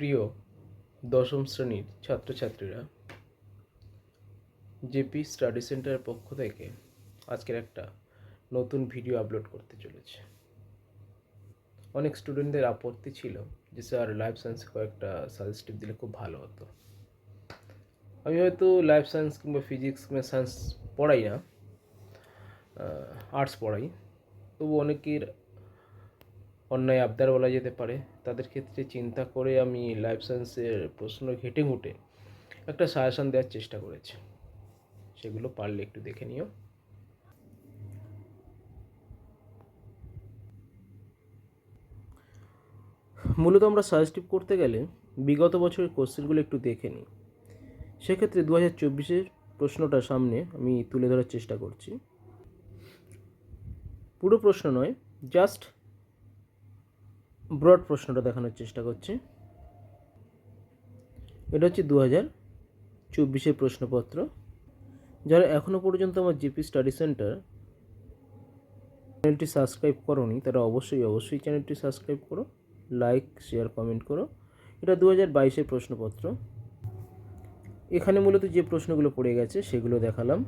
প্রিয় দশম শ্রেণির ছাত্রছাত্রীরা, জেপি স্টাডি সেন্টারের পক্ষ থেকে আজকের একটা নতুন ভিডিও আপলোড করতে চলেছে। অনেক স্টুডেন্টদের আপত্তি ছিল যে, স্যার, লাইফ সায়েন্সে কয়েকটা সাজেস্টিভ দিলে খুব ভালো হতো। আমি হয়তো লাইফ সায়েন্স কিংবা ফিজিক্স কিংবা সায়েন্স পড়াই না আর্টস পড়াই। তবু অনেকের অন্যায় আবদার বলা যেতে পারে, তাদের ক্ষেত্রে চিন্তা করে আমি লাইফ সায়েন্সের প্রশ্ন ঘেটে ঘুটে একটা সাজেশন দেওয়ার চেষ্টা করেছি। সেগুলো পারলে একটু দেখে নিও। মূলত আমরা সাজেস্টিভ করতে গেলে বিগত বছরের কোশ্চেনগুলো একটু দেখে নিই। সেক্ষেত্রে দু হাজার চব্বিশের প্রশ্নটা সামনে আমি তুলে ধরার চেষ্টা করছি। পুরো প্রশ্ন নয় জাস্ট ব্রড প্রশ্নটা দেখানোর চেষ্টা করছি। এটা হচ্ছে দু হাজার চব্বিশের প্রশ্নপত্র। যারা এখনও পর্যন্ত আমার জিপি স্টাডি সেন্টার চ্যানেলটি সাবস্ক্রাইব করোনি, তারা অবশ্যই অবশ্যই চ্যানেলটি সাবস্ক্রাইব করো, লাইক, শেয়ার, কমেন্ট করো। এটা দু হাজার বাইশের প্রশ্নপত্র। এখানে মূলত যে প্রশ্নগুলো পড়ে গেছে সেগুলো দেখালাম।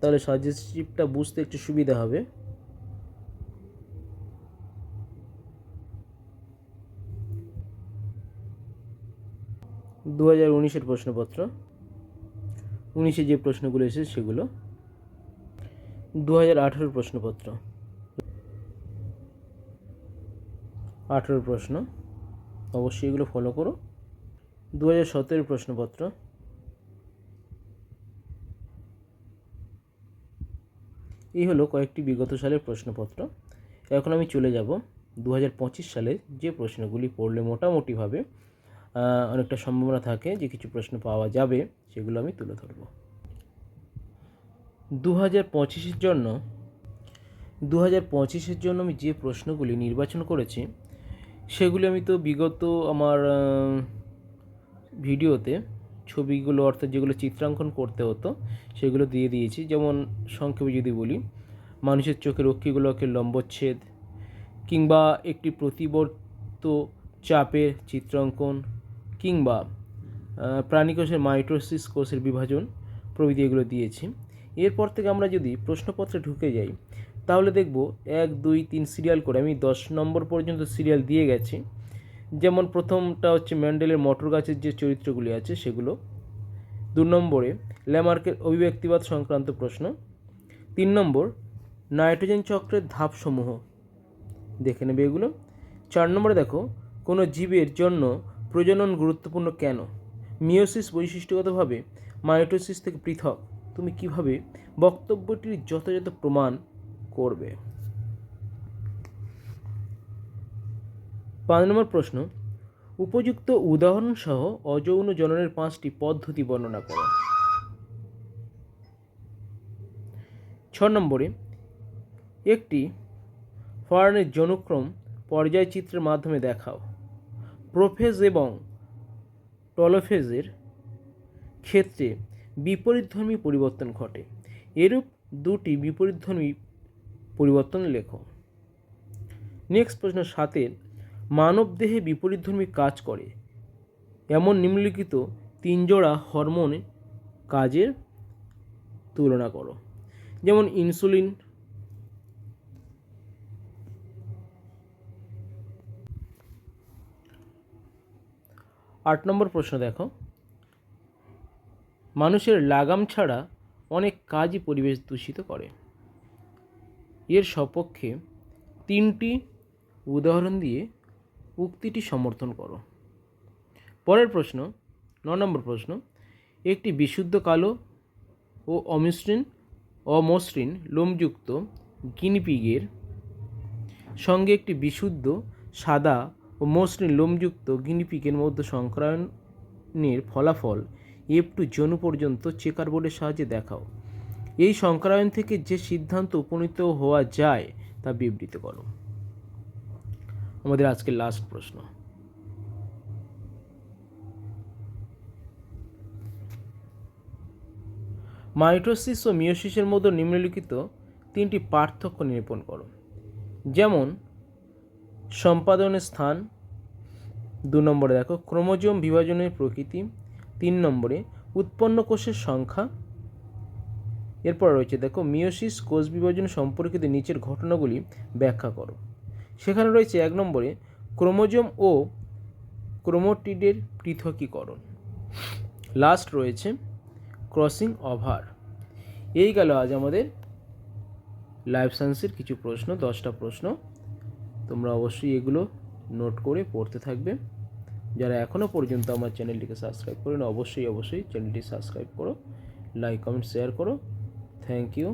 তাহলে সাজেস্টিভটা বুঝতে একটু সুবিধা হবে। দু হাজার উনিশের প্রশ্নপত্র। উনিশে যে প্রশ্নগুলো এসেছে সেগুলো। দু হাজার আঠেরোর প্রশ্নপত্র। আঠেরোর প্রশ্ন। অবশ্যই এগুলো ফলো করো। দু হাজার সতেরোর প্রশ্নপত্র। এই হলো কয়েকটি বিগত সালের প্রশ্নপত্র। এখন আমি চলে যাব দু হাজার পঁচিশ সালে যে প্রশ্নগুলি পড়লে মোটামুটিভাবে অনেকটা সম্ভাবনা থাকে যে কিছু প্রশ্ন পাওয়া যাবে, সেগুলো আমি তুলে ধরব। দু হাজার পঁচিশের জন্য দু হাজার পঁচিশের জন্য আমি যে প্রশ্নগুলি নির্বাচন করেছি, সেগুলি আমি তো বিগত আমার ভিডিওতে ছবিগুলো অর্থাৎ যেগুলো চিত্রাঙ্কন করতে হতো, সেগুলো দিয়ে দিয়েছি। যেমন সংক্ষেপে যদি বলি, মানুষের চোখের রক্ষীগুলোকে লম্বচ্ছেদ কিংবা একটি প্রতিবর্ত চাপের চিত্রাঙ্কন কিংবা প্রাণীকোষের মাইটোসিস কোষের বিভাজন প্রভৃতি এগুলো দিয়েছি। এরপর থেকে আমরা যদি প্রশ্নপত্রে ঢুকে যাই, তাহলে দেখব এক, দুই, তিন সিরিয়াল করে আমি দশ নম্বর পর্যন্ত সিরিয়াল দিয়ে গেছি। যেমন প্রথমটা হচ্ছে ম্যান্ডেলের মটর গাছের যে চরিত্রগুলি আছে সেগুলো। দু নম্বরে ল্যামার্কের অভিব্যক্তিবাদ সংক্রান্ত প্রশ্ন। তিন নম্বর নাইট্রোজেন চক্রের ধাপসমূহ। দেখে নেবে এগুলো। চার নম্বরে দেখো, কোনো জীবের জন্য প্রজনন গুরুত্বপূর্ণ কেন? মিওসিস বৈশিষ্ট্যগতভাবে মাইটোসিস থেকে পৃথক। তুমি কীভাবে বক্তব্যটির যথাযথ প্রমাণ করবে? পাঁচ নম্বর প্রশ্ন। উপযুক্ত উদাহরণ সহ অযৌন জননের পাঁচটি পদ্ধতি বর্ণনা করো। ছ নম্বরে, একটি ফরানের জনুক্রম পর্যায়চিত্রের মাধ্যমে দেখাও। প্রোফেজ এবং টলোফেজের ক্ষেত্রে বিপরীতধর্মী পরিবর্তন ঘটে। এরূপ দুটি বিপরীতধর্মী পরিবর্তন লেখো। নেক্সট প্রশ্ন সাতের মানবদেহে বিপরীতধর্মী কাজ করে। এমন নিম্নলিখিত তিন জোড়া হরমোন কাজের তুলনা করো। যেমন ইনসুলিন আট নম্বর প্রশ্ন দেখো। মানুষের লাগাম ছাড়া অনেক কাজই পরিবেশ দূষিত করে। এর সপক্ষে তিনটি উদাহরণ দিয়ে উক্তিটি সমর্থন করো। পরের প্রশ্ন, ন নম্বর প্রশ্ন, একটি বিশুদ্ধ কালো ও অমসৃণ অমসৃণ, লোমযুক্ত, গিনিপিগের সঙ্গে একটি বিশুদ্ধ, সাদা ও মসৃণ লোমযুক্ত গিনিপিগের মধ্যে সংক্রায়নের ফলাফল এফ টু জনু পর্যন্ত চেকার বোর্ডের সাহায্যে দেখাও। এই সংক্রায়ন থেকে যে সিদ্ধান্ত উপনীত হওয়া যায়, তা বিবৃত করো। আমাদের আজকের লাস্ট প্রশ্ন। মাইটোসিস ও মিওসিসের মধ্যে নিম্নলিখিত তিনটি পার্থক্য নিরূপণ করো। যেমন সম্পাদনের স্থান দু নম্বরে দেখো, ক্রোমোজোম বিভাজনের প্রকৃতি। তিন নম্বরে, উৎপন্ন কোষের সংখ্যা। এরপর রয়েছে দেখো মিওসিস কোষ বিভাজন সম্পর্কিত নিচের ঘটনাগুলি ব্যাখ্যা করো। সেখানে রয়েছে এক নম্বরে, ক্রোমোজোম ও ক্রোমোটিডের পৃথকীকরণ। লাস্ট রয়েছে, ক্রসিং ওভার। এই গেল আজ আমাদের লাইফ সায়েন্সের কিছু প্রশ্ন, দশটা প্রশ্ন। তোমরা অবশ্যই এগুলো নোট করে পড়তে থাকবে। যারা এখনও পর্যন্ত আমার চ্যানেলটিকে সাবস্ক্রাইব করেন, অবশ্যই অবশ্যই চ্যানেলটি সাবস্ক্রাইব করো, লাইক, কমেন্ট, শেয়ার করো। Thank you.